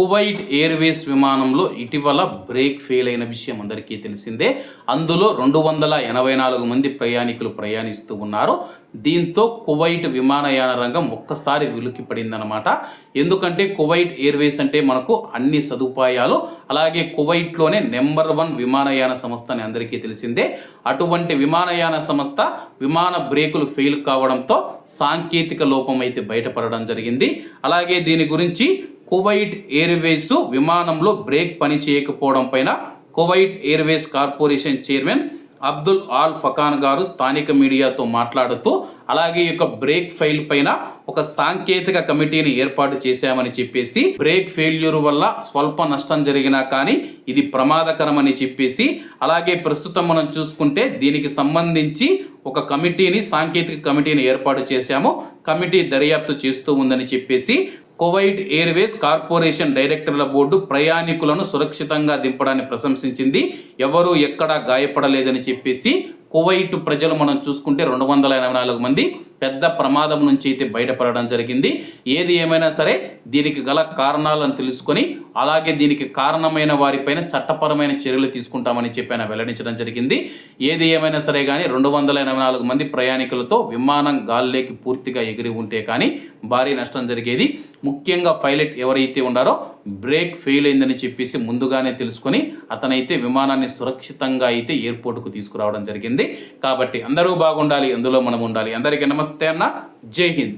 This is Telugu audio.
కువైట్ ఎయిర్వేస్ విమానంలో ఇటీవల బ్రేక్ ఫెయిల్ అయిన విషయం అందరికీ తెలిసిందే. అందులో రెండు వందల ఎనభై నాలుగు మంది ప్రయాణికులు ప్రయాణిస్తూ ఉన్నారు. దీంతో కువైట్ విమానయాన రంగం ఒక్కసారి వెలికి పడిందనమాట ఎందుకంటే కువైట్ ఎయిర్వేస్ అంటే మనకు అన్ని సదుపాయాలు అలాగే కువైట్లోనే నెంబర్ వన్ విమానయాన సంస్థ అని అందరికీ తెలిసిందే. అటువంటి విమానయాన సంస్థ విమాన బ్రేకులు ఫెయిల్ కావడంతో సాంకేతిక లోపం అయితే బయటపడడం జరిగింది. అలాగే దీని గురించి కువైట్ ఎయిర్వేస్ విమానంలో బ్రేక్ పని చేయకపోవడం పైన Kuwait Airways Corporation chairman Abdul Al Fakhan గారు స్థానిక మీడియాతో మాట్లాడుతూ అలాగే యొక్క బ్రేక్ ఫెయిల్ పైన ఒక సాంకేతిక కమిటీని ఏర్పాటు చేశామని చెప్పేసి బ్రేక్ ఫెయిల్యూర్ వల్ల స్వల్ప నష్టం జరిగినా కానీ ఇది ప్రమాదకరమని చెప్పేసి అలాగే ప్రస్తుతం మనం చూసుకుంటే దీనికి సంబంధించి ఒక కమిటీని సాంకేతిక కమిటీని ఏర్పాటు చేశాము. కమిటీ దర్యాప్తు చేస్తూ ఉందని చెప్పేసి కువైట్ ఎయిర్వేస్ కార్పొరేషన్ డైరెక్టర్ల బోర్డు ప్రయాణికులను సురక్షితంగా దింపడాన్ని ప్రశంసించింది. ఎవరూ ఎక్కడా గాయపడలేదని చెప్పేసి కువైట్ ప్రజలు మనం చూసుకుంటే రెండు వందల ఎనభై నాలుగు మంది పెద్ద ప్రమాదం నుంచి అయితే బయటపడడం జరిగింది. ఏది ఏమైనా సరే దీనికి గల కారణాలను తెలుసుకొని అలాగే దీనికి కారణమైన వారిపైన చట్టపరమైన చర్యలు తీసుకుంటామని చెప్పి ఆయన వెల్లడించడం జరిగింది. ఏది ఏమైనా సరే కానీ రెండు వందల ఎనభై నాలుగు మంది ప్రయాణికులతో విమానం గాల్లోకి పూర్తిగా ఎగిరి ఉంటే కానీ భారీ నష్టం జరిగేది. ముఖ్యంగా పైలట్ ఎవరైతే ఉన్నారో బ్రేక్ ఫెయిల్ అయిందని చెప్పేసి ముందుగానే తెలుసుకొని అతనైతే విమానాన్ని సురక్షితంగా అయితే ఎయిర్పోర్ట్కు తీసుకురావడం జరిగింది. కాబట్టి అందరూ బాగుండాలి అందులో మనం ఉండాలి. అందరికీ నమస్తే అన్న జై హింద్